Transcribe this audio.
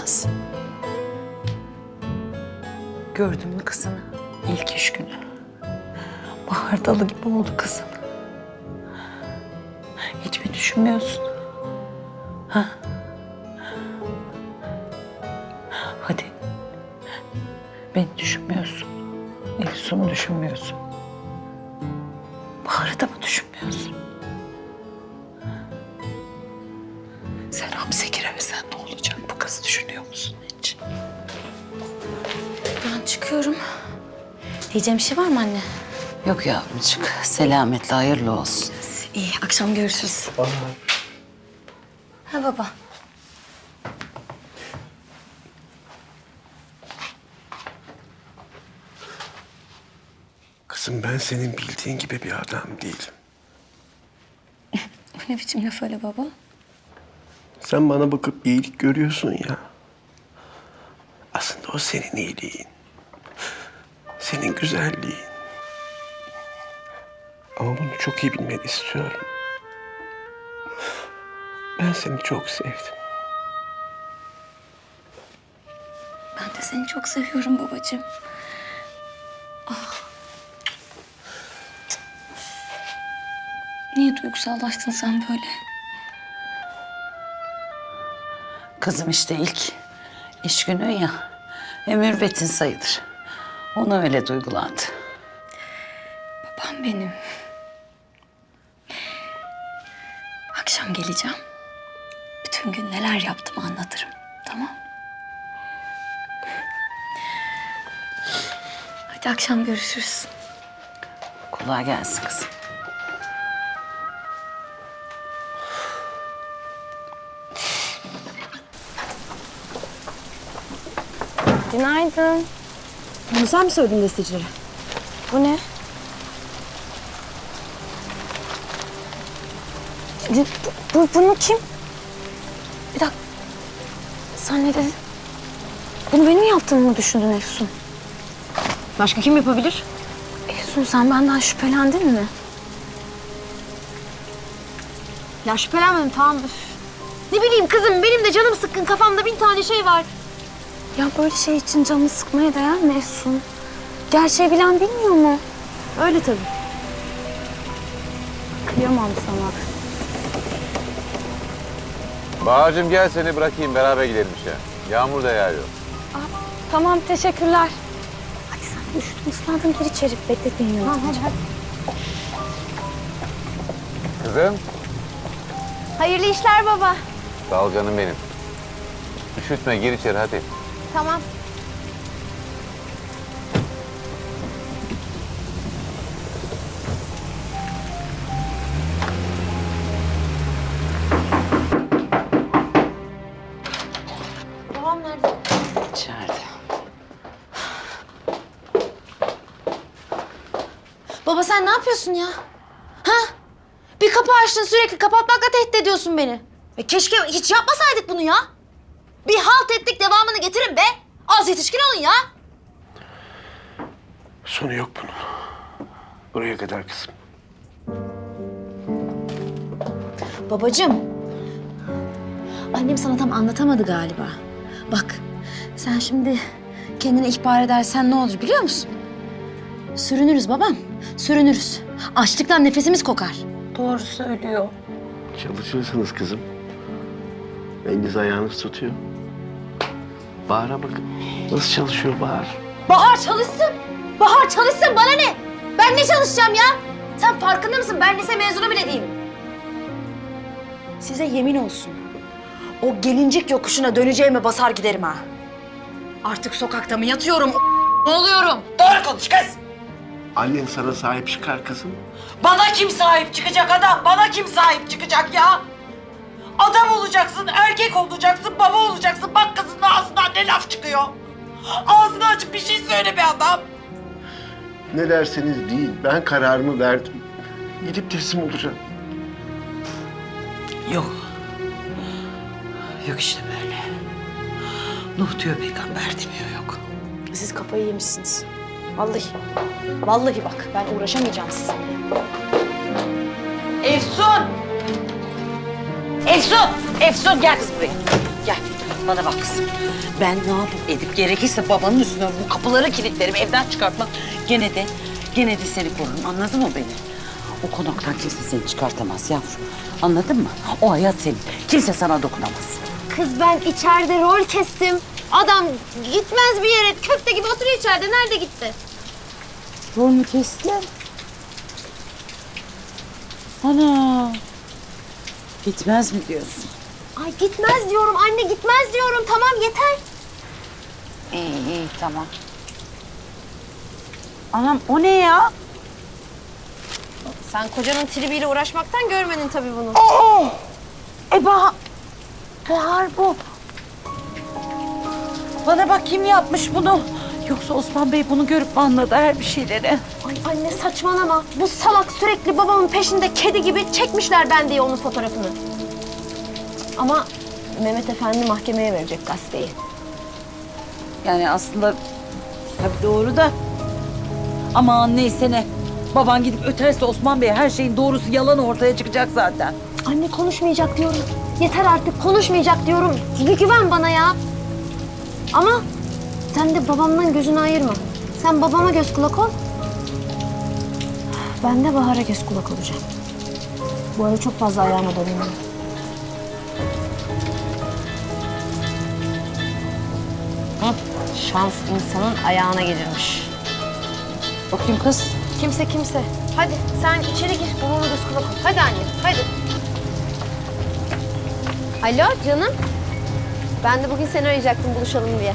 Naz. Gördün mü kızını? İlk iş günü. Bahar dalı gibi oldu kızın. Hiç mi düşünmüyorsun? Ha? Hadi. Beni düşünmüyorsun. Efsun'u düşünmüyorsun. Bahar'ı da mı düşünmüyorsun? Sen hapse giremesen ne olacak? Kızı düşünüyor musun hiç? Ben çıkıyorum. Diyeceğim bir şey var mı anne? Yok yavrucuk. Selametle hayırlı olsun. İyi, akşam görüşürüz. Ha baba. Kızım ben senin bildiğin gibi bir adam değilim. O ne biçim laf öyle baba? Sen bana bakıp iyilik görüyorsun ya. Aslında o senin iyiliğin. Senin güzelliğin. Ama bunu çok iyi bilmeni istiyorum. Ben seni çok sevdim. Ben de seni çok seviyorum babacığım. Ah. Niye duygusallaştın sen böyle? Kızım işte ilk iş günü ya. E, mürvetin sayılır. Ona öyle duygulandı. Babam benim. Akşam geleceğim. Bütün gün neler yaptım anlatırım. Tamam? Hadi akşam görüşürüz. Kolay gelsin kızım. Günaydın. Bunu sen mi söyledin destecilere? Bu ne? Bu, bu, bunu kim? Bir dakika. Sen ne dedin? Bunu benim yaptığımı mı düşündün Efsun? Başka kim yapabilir? Efsun sen benden şüphelendin mi? Ya şüphelenmedim tamam. Üf. Ne bileyim kızım benim de canım sıkkın kafamda bin tane şey var. Ya böyle şey için canını sıkmaya değer mi Efsun? Gerçeği bilen bilmiyor mu? Öyle tabii. Kıyamam sana. Bahar'cığım gel seni bırakayım beraber gidelim işe. Yağmur da yağıyor. Tamam teşekkürler. Hadi sen de üşüdün ıslandın gir içeri. Beklet beni yanımda. hadi hadi. Kızım. Hayırlı işler baba. Sağ ol canım benim. Üşütme gir içeri hadi. Tamam. Babam nerede? İçeride. Baba sen ne yapıyorsun ya? Ha? Bir kapı açtın sürekli kapatmakla tehdit ediyorsun beni. E keşke hiç yapmasaydık bunu ya. Bir halt ettik devamını getirin be. Az yetişkin olun ya. Sonu yok bunun. Buraya kadar kızım. Babacığım. Annem sana tam anlatamadı galiba. Bak sen şimdi kendini ihbar edersen ne olur biliyor musun? Sürünürüz babam. Sürünürüz. Açlıktan nefesimiz kokar. Doğru söylüyor. Çalışırsınız kızım. Eliniz ayağınız tutuyor. Bahar'a bakın. Nasıl çalışıyor Bahar? Bahar çalışsın. Bahar çalışsın bana ne? Ben ne çalışacağım ya? Sen farkında mısın? Ben lise mezunu bile değilim. Size yemin olsun. O gelincik yokuşuna döneceğime basar giderim ha. Artık sokakta mı yatıyorum? Ne oluyorum? Doğru konuş kız. Annen sana sahip çıkar kızım. Bana kim sahip çıkacak adam? Bana kim sahip çıkacak ya? Adam olacaksın, erkek olacaksın, baba olacaksın. Bak kızın ağzından ne laf çıkıyor. Ağzını açıp bir şey söyle be adam. Ne derseniz deyin. Ben kararımı verdim. Gidip teslim olacağım. Yok. Yok işte böyle. Nuh diyor peygamber demiyor yok. Siz kafayı yemişsiniz. Vallahi. Vallahi bak ben uğraşamayacağım sizinle. Efsun! Efsun! Efsun gel kız buraya. Gel. Bana bak kızım. Ben ne yapıp edip gerekirse babanın üstüne bu kapıları kilitlerim evden çıkartmam. Gene de gene de seni korurum anladın mı beni? O konaktan kimse seni çıkartamaz yavrum. Anladın mı? O hayat senin. Kimse sana dokunamaz. Kız ben içeride rol kestim. Adam gitmez bir yere. Köfte gibi oturuyor içeride. Nerede gitti? Rol mü kestin? Ana. Gitmez mi diyorsun? Ay gitmez diyorum anne gitmez diyorum. Tamam yeter. İyi iyi tamam. Anam o ne ya? Sen kocanın tribiyle uğraşmaktan görmedin tabii bunu. E bah Bahar bu. Bana bak kim yapmış bunu? Yoksa Osman Bey bunu görüp mü anladı her bir şeyleri? Ay anne saçmalama. Bu salak sürekli babamın peşinde kedi gibi çekmişler ben diye onun fotoğrafını. Ama Mehmet Efendi mahkemeye verecek gazeteyi. Yani aslında tabii doğru da. Aman neyse ne. Baban gidip öterse Osman Bey her şeyin doğrusu yalan ortaya çıkacak zaten. Anne konuşmayacak diyorum. Yeter artık konuşmayacak diyorum. Bir güven bana ya. Ama sen de babamdan gözünü ayırma. Sen babama göz kulak ol. Ben de Bahar'a göz kulak olacağım. Bu arada çok fazla ayağıma dolanıyor. Hı, Şans insanın ayağına gelirmiş. Bakayım kız. Kimse kimse. Hadi sen içeri gir. Babama göz kulak ol. Hadi anne hadi. Alo canım. Ben de bugün seni arayacaktım buluşalım diye.